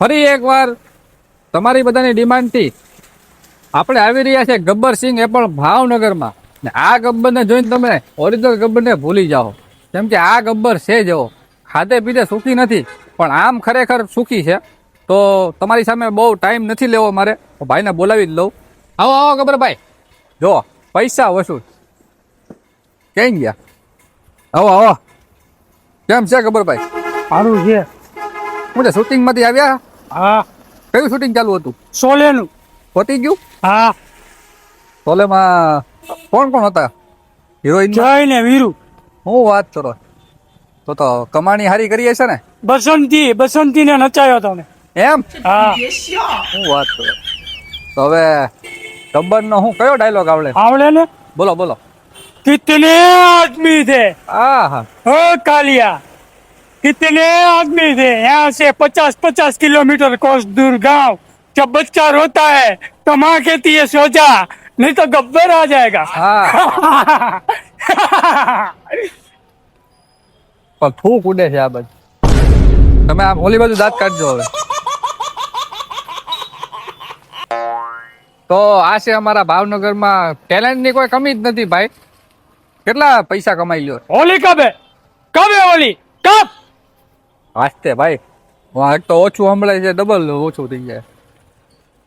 ફરી એકવાર તમારી બધાની ડિમાન્ડથી આપણે આવી રહ્યા છે ગબ્બર સિંહ એ પણ ભાવનગરમાં. ને આ ગબ્બરને જોઈને તમે ઓરિજિનલ ગબ્બરને ભૂલી જાઓ. કેમ કે આ ગબ્બર છે જેવો ખાધે પીતે સુખી નથી, પણ આમ ખરેખર સુખી છે. તો તમારી સામે બહુ ટાઈમ નથી લેવો મારે. ભાઈને બોલાવી જ લઉં. આવો આવો ગબ્બરભાઈ. જો, પૈસા વસૂલ. ક્યાંય ગયા? આવો આવો. કેમ છે ગબ્બરભાઈ? સારું છે. હું તો શૂટિંગમાંથી આવ્યા. હા. કયું શૂટિંગ ચાલુ હતું? સોલે નું પતી ગયું? હા. સોલેમાં કોણ કોણ હતા? હિરોઈન જય ને વીરુ. હું વાત કરો. તો તો કમાણી હારી કરી હશે ને? બસંતી બસંતી ને નચાયો તમે એમ? હા. હું વાત કરો. તો હવે ટબ્બર નો હું કયો ડાયલોગ આવડે? આવડે ને? બોલો બોલો. કિતને આદમી છે? આ હા કાલિયા. कालिया कितने आदमी थे यहाँ से पचास पचास किलोमीटर कोस दूर गांव जब बच्चा रोता है तो माँ कहती है सो जा नहीं तो गब्बर आ जाएगा હા પણ થૂક ઉડે છે આ બાજુ તમે આમ ઓલી બાજુ દાંત કાઢજો હવે તો આ છે અમારા ભાવનગરમાં ટેલેન્ટની કોઈ કમી જ નથી ભાઈ કેટલા પૈસા કમાઈ લ્યો होली कब है कब है होली कब વાસ્તે ભાઈ હું તો ઓછું સંભળાય છે ડબલ ઓછું થઈ જાય.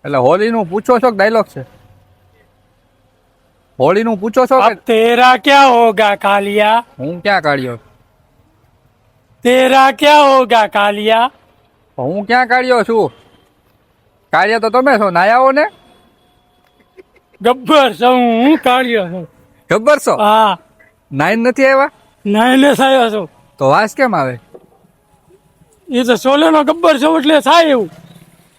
એટલે હોળીનું પૂછો છો ડાયલોગ છે? હોળીનું પૂછો છો તેરા ક્યાં હોગા કાલિયા? હું ક્યાં કાઢ્યો? તેરા ક્યાં હોગા કાલિયા? હું ક્યાં કાઢ્યો છું? કાર્ય તો તમે છો નાયાઓ ને ગબ્બર છો હું કાઢ્યો છું. ગબ્બર છો? હા. નાઈન નથી આવ્યા? નાઈન આવ્યો છું. તો વાસ કેમ આવે? એ તો સોલેનો ગબ્બર છે એટલે થાય એવું.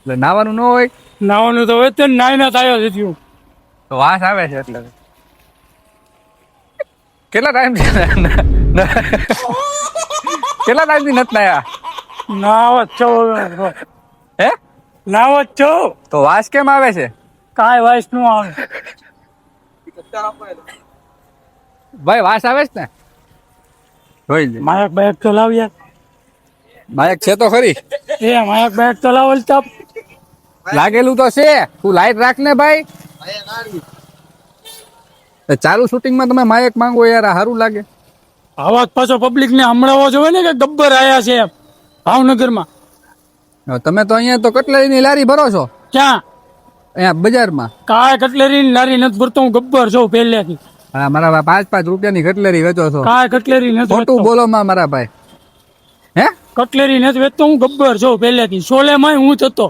એટલે નાવાનું ન હોય? નાવાનું તો હોય જ તે ને થાય છે થયું તો વાસ આવે છે એટલે. કેટલા ટાઈમ કેટલા ટાઈમથી નથી નાયા? નાવત છો હે? નાવત છો. તો વાસ કેમ આવે છે? કાંઈ વાસનું આવે. ભાઈ વાસ આવે છે ને? જોઈ લે. માયક બાયક તો લાવ યાર નાયક છે તો ખરી. એ માયક બાયક ચલાવો તપ. લાગેલું તો છે. તું લાઈટ રાખ ને ભાઈ ચાલુ શૂટિંગમાં તમે માયક માંગો યાર સારું લાગે. આવાજ પાછો પબ્લિક ને હમણાં જોવે ને કે ગબ્બર આયા છે ભાવનગર ભાવનગરમાં. તમે તો અહીંયા તો કટલેરીની લારી ભરો છો. ક્યાં? અહીંયા બજારમાં. કાય કટલેરીની લારી નથી ભરતો હું ગબ્બર છું પહેલેથી. હા મારા પાંચ પાંચ રૂપિયાની કટલેરી વેચો છો. કાય કટલેરી નથી ખોટું બોલો માં મારા ભાઈ. હે? કટલેરી નથી વેચતો હું ગબ્બર છું પહેલેથી. સોલે માં હું થતો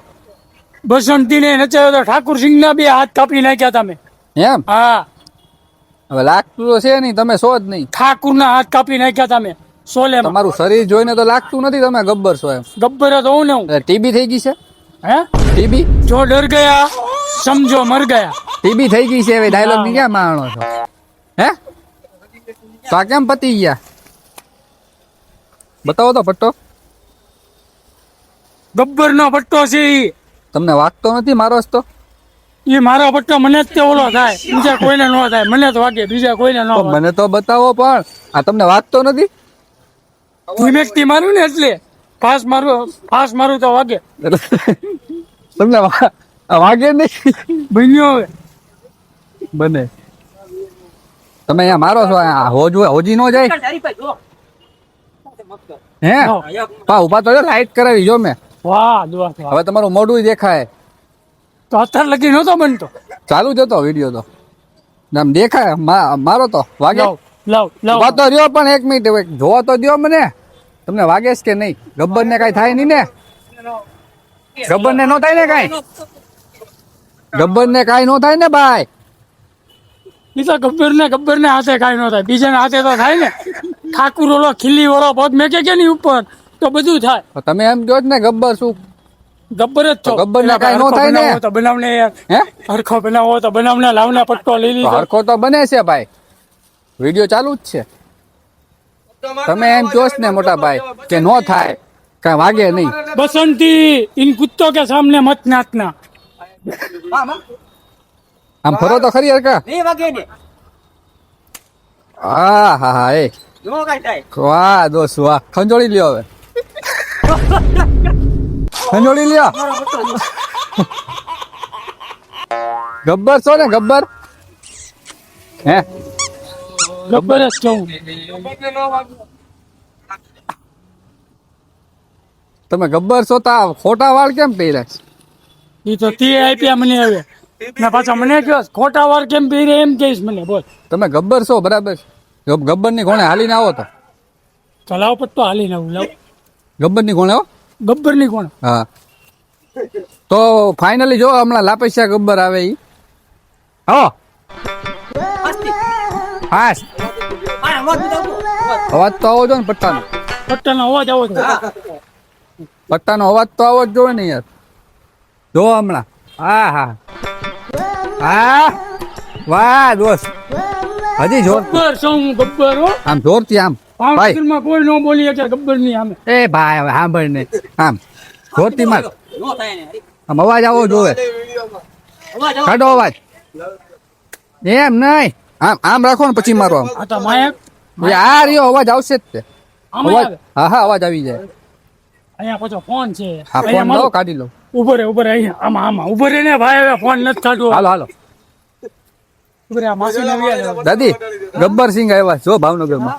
બસંતી ને નચાયો તો ઠાકુરસિંહ ના બે હાથ કાપી નાખ્યા તમે. એમ? હા. હવે લાગતું તો છે નહીં તમે છો જ નહીં. ઠાકુર ના હાથ કાપી નાખ્યા તમે સોલે તમારું શરીર જોઈને તો લાગતું નથી તમે ગબ્બર છો એમ. ગબ્બર તો હું ને હું. ટીબી થઈ ગઈ છે? હે? ટીબી જો ડર ગયા સમજો મર ગયા. ટીબી થઈ ગઈ છે હવે ડાયલોગની ક્યાં માણો છો? હે? તો આ કેમ પતી ગયા? બતાવો તો પટ્ટો. ગબ્બર નો પટ્ટો છે ઈ. તમને વાગતો નથી મારો તો ઈ મારો પટ્ટો મને જ તે ઓલો થાય. બીજા કોઈને ન થાય. મને તો વાગે બીજા કોઈને ન મને તો બતાવો પણ આ તમને વાગતો નથી? ધીમેકથી મારું ને એટલે. ફાસ મારું ફાસ મારું તો વાગે. તમને આ વાગે નહીં? બન્યો હવે. બને. તમે અહીંયા મારો છો આ હોજ હોજી નો જાય? હે? પા ઊભા તો લાઈટ કરાવી જો મેં. વાહ દુઆ હવે તમારું મોઢું દેખાય. તો અત્યાર લગી નતો બનતો. ચાલુ જ હતો વીડિયો તો. નામ દેખાય મારો તો. વાગે? લાવ તો રહ્યો પણ એક મિનિટ જોવા તો દ્યો મને. તમને વાગે છે કે નહીં? ગબ્બર ને કઈ થાય નહીં ને? ગબ્બર ને નો થાય ને કઈ? ગબ્બર ને કઈ નો થાય ને ભાઈ? બીજા ગબ્બર ને ગબ્બર ને હાથે કઈ નો થાય. બીજા હાથે તો થાય ને. ઠાકુર ઓલો ખીલી વાળો બધ મેકે કે નહીં ઉપર? તો બધું થાય. તમે એમ કહો ને ગબ્બર શું? ગબ્બર જ છો. ગબ્બર ના કઈ નો થાય ને? તો બનાવને હે? હરખો બનાવો તો બનાવને લાવના પટ્ટો લઈ લીધો. હરખો તો બને છે ભાઈ. વિડિયો ચાલુ જ છે. તમે એમ કહો ને મોટા ભાઈ કે નો થાય કઈ વાગે નહીં. બસંતી ઇન કુત્તો કે સામને મત નાતના આમ ફરો તો ખરી હરકા નહીં વાગે ને. હા હા હા એ. વાહ દોસ્ત વાહ. ખંજોળી લ્યો હવે. સંજોડી લ્યો. ગબ્બર છો ને ગબ્બર? હે? ગબ્બર જ છું. તમે ગબ્બર છો તા ખોટા વાળ કેમ પહેર્યા છે? એ તો તે આપ્યા મને હવે. ને પાછા મને કહો ખોટા વાળ કેમ પહેરે એમ કહીશ મને બોલ. તમે ગબ્બર છો બરાબર ગબ્બરની કોણે હાલીને આવો તો. ચલાવ પટ્ટો હાલીને આવું લાવ. ગબ્બર કોણ આવો હો? ગબ્બર કોણ હા. તો ફાઇનલી જો હમણાં લાપેશિયા ગબ્બર આવે ઈ. હો? હા અવાજ તો આવો જો ને પટ્ટાનો. પટ્ટાનો અવાજ આવો છે પટ્ટાનો અવાજ તો આવો જ જોવે ને યાર. જો હમણાં. હા હા. હા? વાહ દોસ્ત. હજી જોર. ગબ્બર છું હું ગબ્બર હો. આમ જોરથી આમ. ભાઈ. માં કોઈ નો બોલી શકે ગબ્બરની આમે એ ભાઈ હવે સાંભળ ને. આમ. જોરથી માર. આમ અવાજ આવો જોવે. કાઢો અવાજ. એમ નહીં. આમ આમ રાખો ને પછી મારો આમ. આ તો માયક આ રહ્યો અવાજ આવશે જ તે. અવાજ હા હા અવાજ આવી જાય. અહીંયા પાછો ફોન છે. હા ફોન કાઢી લો. ઊભો રે ઊભો રે અહીંયા. આમાં આમાં. ઊભો રે ને ભાઈ હવે ફોન નથી કાઢવો હાલો હાલો ઊભો રે આ માસી ને આવી જાય. દાદી ગબ્બર સિંહ આવ્યા જો ભાવનગરમાં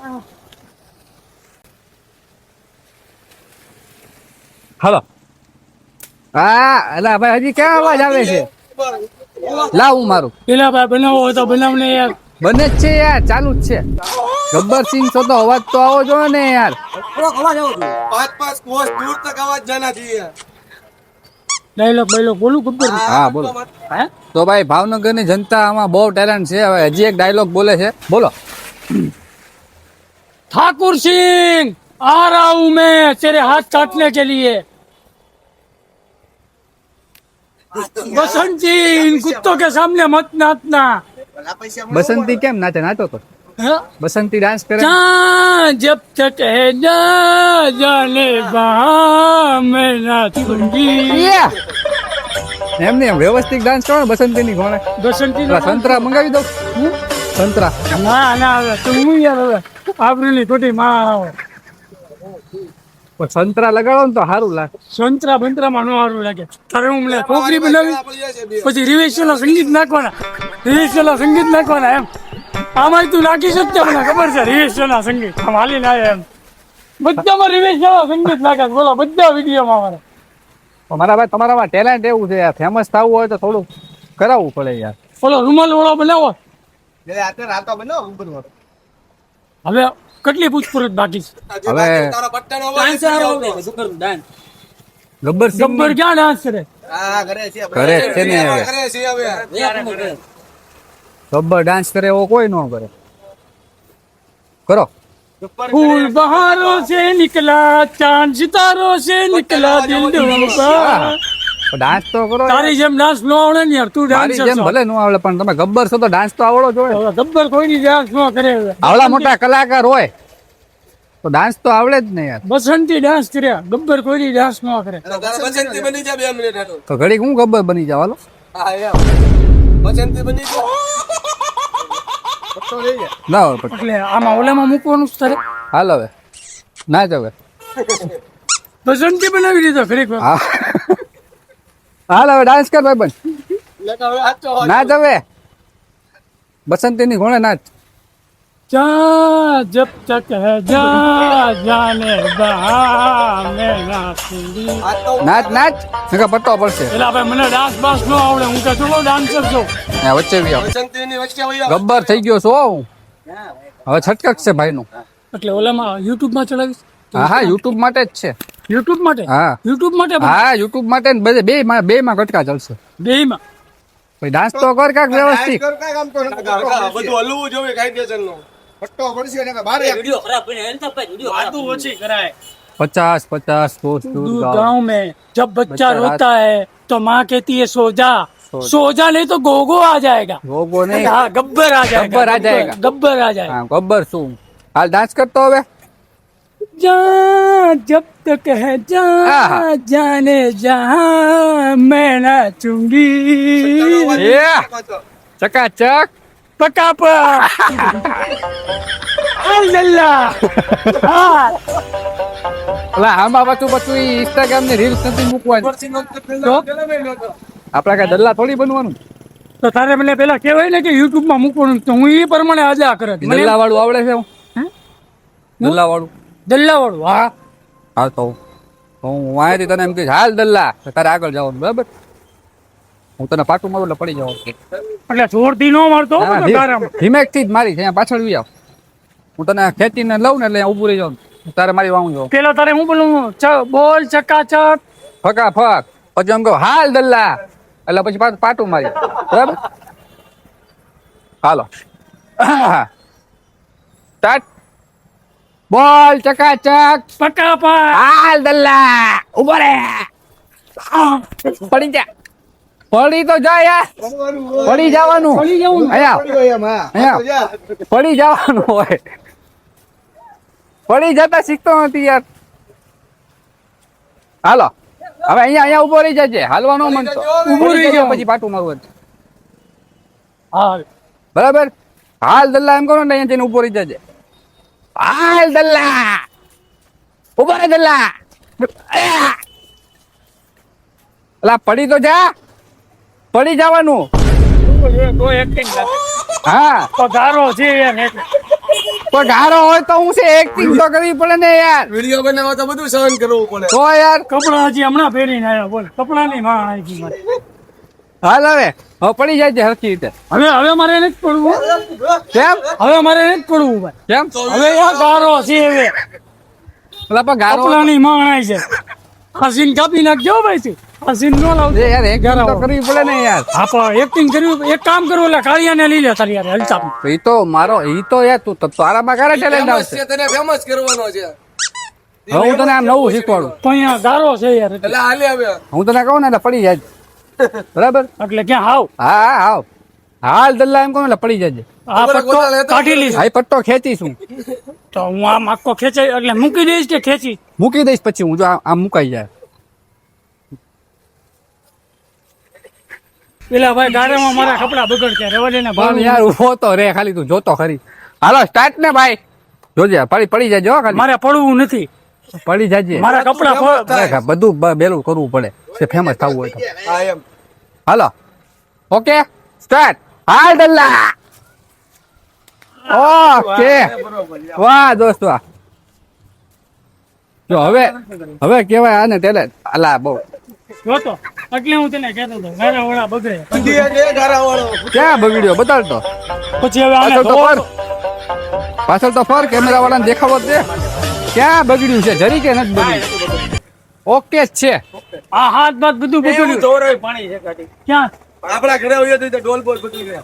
હાલો. હા અલા ભાઈ હજી ક્યાં અવાજ આવે છે? લાવ હું મારું. પેલા ભાઈ બનાવો હોય તો બનાવ ને યાર. બને જ છે યાર ચાલુ જ છે. ગબ્બર સિંહ છો તો અવાજ તો આવો જો ને યાર. અવાજ આવો. પાંચ પાંચ કોસ દૂર તક અવાજ જના યાર ડાયલોગ બાયલોગ બોલું ગબ્બર નું? હા બોલો હે તો ભાઈ ભાવનગરની જનતા આમાં બહુ ટેલેન્ટ છે હવે હજી એક ડાયલોગ બોલે છે બોલો ठाकुर सिंह आ रहा हूं मैं तेरे हाथ काटने के लिए बसंत जी इन कुत्तों के सामने मत नाचना બસંતી કેમ નાચે નાચો તો हाँ? બસંતી ડાન્સ કરે જબ તક હે જાને એમ ને વ્યવસ્થિત ડાન્સ કરો ને બસંતી ની ગોણે બસંતી સંતરા મંગાવી દો સંતરા ના ના તું યાર આપણી ની તૂટી માળા આવે સંતરા લગાડો ને તો સારું લાગે સંતરા બંતરામાં નો સારું લાગે તારે હું મને છોકરી બનાવી પછી રિવેશિયલ સંગીત નાખવાના રિવેશિયલ સંગીત નાખવાના એમ આમાં તું નાખી શકતે મને ખબર છે? રિવેશના સંગીત. આમ હાલી ના એમ. બધામાં રિવેશના સંગીત નાખે બોલો બધા વિડીયોમાં અમારે. મારા ભાઈ તમારામાં ટેલેન્ટ એવું છે યાર ફેમસ થવું હોય તો થોડું કરાવવું પડે યાર. બોલો રૂમાલ વાળો બનાવો. રાતો બનો ઉપર હવે કેટલી પૂછપરછ બાકી છે? હવે. ગબ્બર ગબ્બર ક્યાં ડાન્સ કરે? હા ઘરે છે ઘરે છે ને હવે. જબ્બર ડાન્સ કરે એવો કોઈ ન કરે. કરો. ફૂલ બહારો સે નિકલા ચાંદ સિતારો સે નિકલા દિલ ડાન્સ તો કરો. તારી જેમ ડાન્સ નો આવડે ને યાર તું ડાન્સ જેમ ભલે નો આવડે પણ તમે ગબ્બર છો તો ડાન્સ તો આવડો જોઈએ ગબ્બર કોઈ ની ડાન્સ નો કરે આવડા મોટા કલાકાર હોય. તો ડાન્સ તો આવડે જ ને યાર. બસંતી ડાન્સ કર્યા ગબ્બર કોઈ ડાન્સ ન કરે. બની જા બે મિનિટ તો ઘડીક હું ગબ્બર બની જાવ હાલો. હા યાર બસંતી બની જા. જા. પછી એટલે આમાં ઓલામાં મૂકવાનું જ તારે? હાલ હવે. ના જ હવે. બસંતી બનાવી દીધો ખરીક હાલ હવે ડાન્સ કર ભાઈ બન ના. નાચ હવે. બસંતી ની ઘોણે નાચ જા જબ તક હે જા જાને બહા મેં નાચુંગી નાચ નાચ નકા પટ્ટો પડશે. એટલે ભાઈ મને ડાન્સ બાસ નો આવડે. હું કે ચલો ડાન્સર છું વચ્ચે ગબ્બર થઈ ગયો છો હું હવે છટકક છે ભાઈ નું એટલે ઓલામાં યુટ્યુબમાં ચડાવીશ? હા યુટ્યુબ માટે જ છે. યુટ્યુબ માટે? હા. યુટ્યુબ માટે હા યુટ્યુબ માટે બધે બે માં બે માં કટકા ચાલશે. બે માં ભાઈ ડાન્સ તો કર કાક વ્યવસ્થિત. કર કાક આમ તો બધું હલવું જોઈએ કાઈ દેશન નો પટ્ટો પડશે ને બારે વિડિયો ખરાબ બને એમ તો ભાઈ વિડિયો આટલું ઓછી કરાય પચાસ પચાસ દૂર ગાંવ મેં. જબ બચ્ચા રોતા હે તો માં કહેતી હે સો જા. सोजा नहीं तो गोगो आ जाएगा। गोगो नहीं। हाँ गब्बर आ जाएगा गब्बर आ जाएगा। गब्बर आ जाएगा। हाँ, गब्बर शू हाल डांस करता હવે जा जब तक है जा जाने जहा मैं ना चूँगी। चका चक। पका पा अल्लाह। हाँ। એટલે આમાં પાછું પાછું ઇન્સ્ટાગ્રામની રીલ્સ નથી મૂકવાની. તો આપણે કઈ દલ્લા થોડી બનવાનું? તો તારે મને પેલા કહેવાય ને કે યુટ્યુબમાં મૂકવાનું તો હું એ પ્રમાણે આજા કરે દલ્લા વાળું આવડે છે દલ્લા વાળું દલ્લા વાળું હા. હા તો હું વાંચી તને એમ કહીશ હાલ દલ્લા તારે આગળ જવાનું બરાબર? હું તને પાટું મારું એટલે પડી જાઉં એટલે જોરથી નો મારતો હો થી. જ મારી છે પાછળ વી આવ. હું તને ખેંચીને લઉં ને એટલે ઊભું રહી જાઉં તારે મારી વાવું જો. પેલો તારે હું બોલું? ચ- બોલ ચકાચક ફકા ફક. પછી એમ કહો હાલ દલ્લા. એટલે પછી પાછું પાટું મારી બરાબર? હાલો. સ્ટાર્ટ. બોલ ચકાચક ફક હાલ દલ્લા. ઊભો રે. પડી જા. પડી તો જા યાર. પડી જવાનું. પડી જવાનું અહીંયા. અહીંયા. પડી જવાનું હોય. પડી જતા શીખતો નથી યાર. હાલો. હવે અહીંયા અહીંયા ઊભો રહી જજે. હાલવાનો મન તો. ઊભો રહી પડી પછી પાટું મારું હાલ. હા બરાબર? હાલ દલ્લા એમ કરો ને અહીંયા જઈને ઊભો રહી જજે. હાલ દલ્લા. ઊભો રે દલ્લા. અલા પડી તો જા. પડી જવાનું. તો એક્ટિંગ હા. તો ગારો છે એટલે. હોય તો હું છે એક્ટિંગ તો કરવી પડે ને યાર. વીડિયો બનાવવા તો બધું સહન કરવું પડે. તો યાર. કપડા હજી હમણાં પહેરીને આવ્યા બોલ. કપડાની માં આવી ગઈ મારે. હાલ હવે. હવે પડી જાય છે હરખી રીતે. હવે હવે મારે નથી પડવું. કેમ? હવે મારે નથી પડવું ભાઈ. કેમ? હવે યાર ગારો છે હવે. એટલે પણ ગારો કપડાની માં આવી છે. આ સીન કાપી નાખજો ભાઈ તું હસીન નો લાવજો. એ યાર એક્ટિંગ તો કરવી પડે ને યાર. હા પણ એક્ટિંગ કર્યું એક કામ કરવું એટલે કાળિયાને લઈ લે તારી યાર હલતા એ તો મારો એ તો યાર તું તારામાં ક્યારે ટેલેન્ટ આવશે. તને ફેમસ કરવાનો છે. હું તને આમ નવું શીખવાડું. તો અહીંયા ગારો છે યાર. એટલે. હાલે હવે. હું તને કહું ને એટલે પડી જાય. બરાબર? એટલે ક્યાં હાવ? હા હા હાવ. હાલ દલ્લા એમ કહું એટલે પડી જજે આ પટ્ટો કાઢી લીધો હા પટ્ટો ખેંચીશું તો હું આમ આખો ખેંચાઈ એટલે મૂકી દઈશ કે ખેંચી? મૂકી દઈશ પછી હું જો આમ- આમ મુકાઈ જાય. પેલા ભાઈ ગાડામાં મારા કપડા બગડશે રેવા દે ને યાર ઊભો તો રે ખાલી તું જોતો ખરી. હાલો સ્ટાર્ટ ને ભાઈ. જોજે પડી પડી જાય જો ખાલી. મારે પડવું નથી. પડી જાજે. મારા કપડા બધું બેલું કરવું પડે. છે ફેમસ થવું હોય તો. હા એમ. હાલો. ઓકે સ્ટાર્ટ હાલ દલ્લા. ઓકે. વાહ દોસ્ત વાહ. જો હવે હવે કેવાય આને ટેલે અલા બહુ. જોતો એટલે હું તને કહેતો હતો ગારા વાળા બગડે. ગારા વાળો ક્યાં બગડ્યો બતાડતો. પછી હવે આને પાછળ તો ફર. પાછળ તો ફર કેમેરા વાળાને દેખાવો દે. ક્યાં બગડ્યું છે? જરી કે નથી બગડ્યું? ઓકે છે. આ હાથ બાદ બધું બગડ્યું. ધોરાય પાણી છે કાઢી. ક્યાં? આપણા ઘરે હોય તો ડોલ બોલ બધું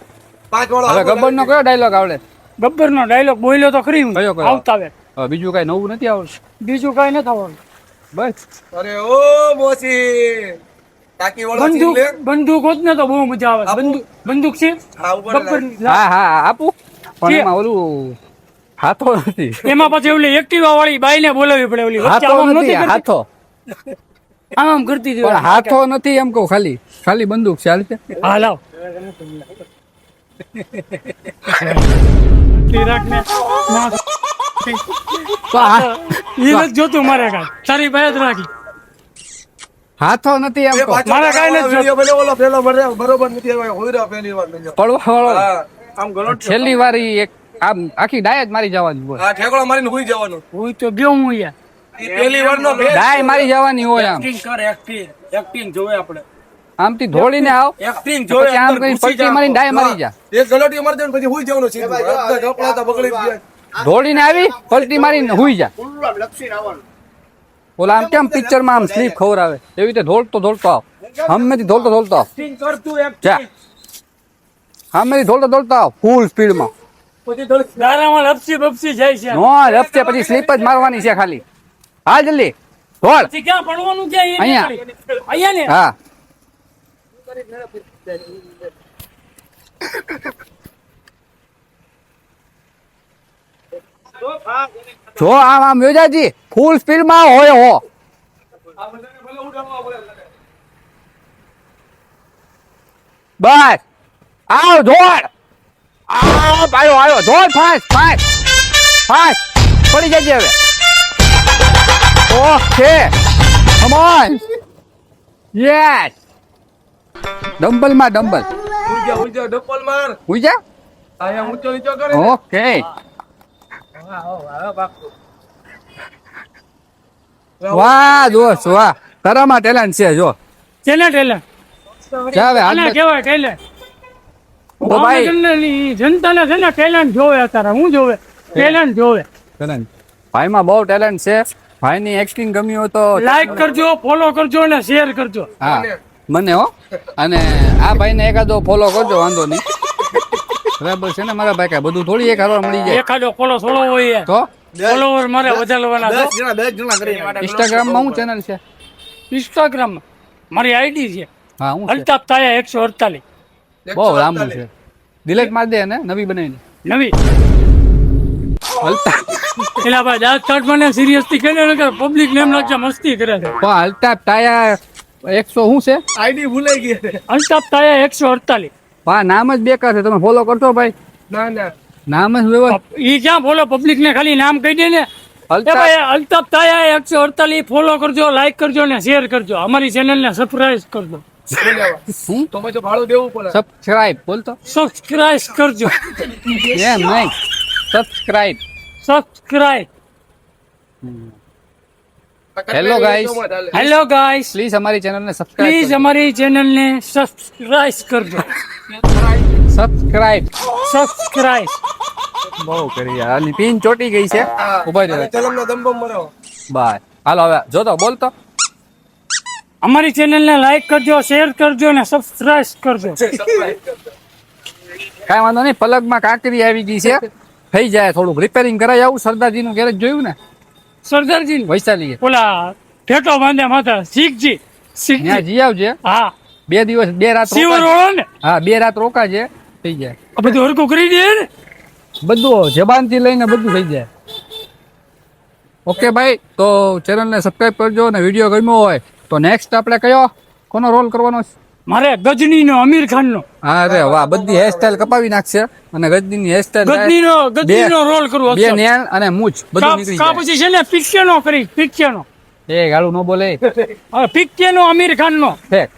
પાંચ વાળો હવે ગબ્બર નો કયો ડાયલોગ આવડે? ગબ્બર નો ડાયલોગ બોલ્યો તો ખરી કયો કયો? આવતા આવે બીજું કઈ નવું નથી આવડતું બીજું કઈ નથી થવાનું બસ. અરે ઓ બોસી ટાકી વાળો બંદૂક લે. બંદૂક હોત ને તો બહુ મજા આવે. બંદૂક બંદૂક છે? હા ઉપર ગબ્બર હા હા હા, આપું. પણ કે- એમાં ઓલું હાથો નથી. એમાં પછી ઓલી એક્ટિવા વાળી બાઈ ને બોલાવી પડે ઓલી. વચ્ચે હાથો આમ નથી કરતી? હાથો. આમ આમ કરતી હતી પણ હાથો નથી એમ કહું ખાલી ખાલી બંદૂક છે હા લાવ. તિરાકને ઈ જોતું મારે કાંઈ. તારી પાસે જ રાખી. હાથો નથી એમ મારા કાંઈ નથી વીડિયો બને ઓલો પેલો બને બરોબર નથી આવ્યો વાર પડવા વાળો. આમ ગલોટ છેલ્લી વાર એક આમ આખી ડાય જ મારી જવાની હોય. હા ઠેકડો મારીને હુઈ જવાનું. હું તો હું યાર ઈ વાર નો ડાય મારી જવાની હોય આમ. એક્ટિંગ કર એક્ટિંગ એક્ટિંગ જોવે આપણે. આમથી ધોળીને આવ. એક્ટિંગ પછી આમ કરી પલટી મારી ડાય મારી જા. એક ગલોટી મારી દે પછી હુઈ જવાનું છે બધા તો બગડી ગયા. ધોળીને આવી પલટી મારીને હુઈ જા. ઓલા આમ કેમ પિક્ચરમાં આમ સ્લીપ ખબર આવે? એવી રીતે ધોળતો ધોળતો આવ. હમેથી ધોળતો ધોળતો આવ. જા. હમેથી ધોળતો ધોળતો આવ ફૂલ સ્પીડમાં માં દારામાં લપસી બપસી જાય છે. નો રફતે પછી સ્લીપ જ મારવાની છે ખાલી. હા જલ્દી. ધોળ. ક્યાં પડવાનું છે અહીંયા. અહીંયા ને? હા. જો આમ આમ યોજાજી ફૂલ સ્પીડમાં હોય હો. બસ. આવ દોડ આવ આવ્યો આવ્યો દોડ ફાસ્ટ ફાસ્ટ. ફાસ્ટ. પડી જજે હવે. ઓકે. કમ ઓન યસ ડમ્બલમાં ડમ્બલ ઊંચા ડપ્પલ માર. હુઈ જા ઊંચો નીચો કરે ઓકે. વાહ દોસ્ત વાહ તારામાં ટેલેન્ટ છે જો. ચેને ટેલેન્ટ ચાલે હવે આને હાથ કહેવાય ઓ ભાઈ જનતાને છે ને ટેલેન્ટ જોવે અત્યારે હું જોવે? ટેલેન્ટ જોવે. ટેલેન્ટ ભાઈમાં બહુ ટેલેન્ટ છે. ભાઈની એક્ટિંગ ગમ્યું હોય તો લાઈક કરજો ફોલો કરજો અને શેર કરજો. હા. મને હો. અને આ ભાઈને એકાદો ફોલો કરજો વાંધો નહીં. બરાબર છે ને? મારા ભાઈ કાંઈ બધું થોડી એક હારવાર મળી જાય. એકાદો ફોલો થોડો હોય તો? ફોલોવર મારે વધારવાના દસ જણા દસ જણા કરી ઇન્સ્ટાગ્રામમાં શું ચેનલ છે? ઇન્સ્ટાગ્રામ મારી આઈડી છે. હા હું અલ્તાફ તાયા એકસો અડતાલીસ. બહુ લાંબુ છે. દિલેક માર દે ને નવી બનાવીને. નવી. અલ્તાફ. પેલા ભાઈ દાંત કાઢવાને સિરિયસથી કહે ને કે પબ્લિક નેમ નાખશે મસ્તી કરે છે. પણ અલ્તાફ ટાયા એકસો શું છે? આઈડી ભૂલાઈ ગઈ અંતાપ થાય તાયા એકસો અડતાલીસ. હા નામ જ બેકાર છે તમે ફોલો કરશો ભાઈ? ના ના. નામ જ વ્યવસ્થિત ઈ ક્યાં ફોલો પબ્લિક ને ખાલી નામ કહી દે ને. અલ્તાફ તાયા એકસો અડતાલીસ ફોલો કરજો લાઈક કરજો ને શેર કરજો. અમારી ચેનલ ને સબસ્ક્રાઈબ કરજો. હું તો ભાડું દેવું પડે. સબસ્ક્રાઇબ બોલતો સબસ્ક્રાઇબ કરજો. એમ નહીં. Subscribe subscribe Hello, guys hello guys please અમારી ચેનલને પ્લીઝ સબસ્ક્રાઇબ અમારી ચેનલ ને સબસ્ક્રાઇબ કરજો. સબસ્ક્રાઇબ સબસ્ક્રાઇબ બહુ કરી યાર આની પિન ચોટી ગઈ છે. ઊભા રહ્યો ચલમનો દંબમ મરો. બાય. હાલો હવે જો તો બોલતો. અમારી ચેનલ ને લાઈક કરજો શેર કરજો ને સબસ્ક્રાઇબ કરજો. કાંઈ વાંધો નહીં પલગમાં કાંકરી આવી ગઈ છે. થઈ જાય થોડુંક. રિપેરિંગ કરાવી આવું સરદારજીનું ગેરેજ જોયું ને? સરદારજી વૈશાલી ઓલા ઠેટો બાંધ્યા માથા શીખજી. શીખજી. જી આવજે. હા. બે દિવસ બે રાત શિવ રોળો ને? હા બે રાત રોકાજે થઈ જાય. આ બધું હરકું કરી દે ને? બધું જબાનથી લઈને બધું થઈ જાય. ઓકે ભાઈ તો ચેનલને સબસ્ક્રાઈબ કરજો અને વીડિયો ગમ્યો હોય તો નેક્સ્ટ આપણે કયો? કોનો રોલ કરવાનો છે? મારે ગજની નો અમીર ખાન નો અરે વાહ બધી હેરસ્ટાઈલ કપાવી નાખશે. અને ગજની હેરસ્ટાઈલ ગજની નો ગજની નો રોલ કરવો બે. નેણ અને મૂછ બધું નીકળી જાય પછી છે ને પિક્ચર નો કરી પિક્ચર નો એ ગાળું નો બોલે. પિક્ચર નો અમીર ખાન નો ઠેક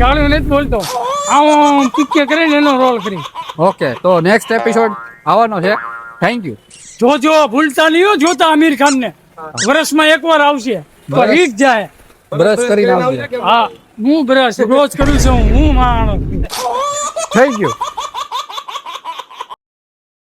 ગાળું નથી બોલતો. આવો પિક્ચર કરીને એનો રોલ કરી. ઓકે તો નેક્સ્ટ એપિસોડ આવવાનો છે. થેન્ક યુ જોજો ભૂલતા નહીં જોતા અમીર ખાન ને વર્ષમાં એકવાર આવશે. તો બરસ. જાય. બ્રશ કરીને આવજે. હા. હું બ્રશ રોજ કરું છું હું માણસ થઈ ગયું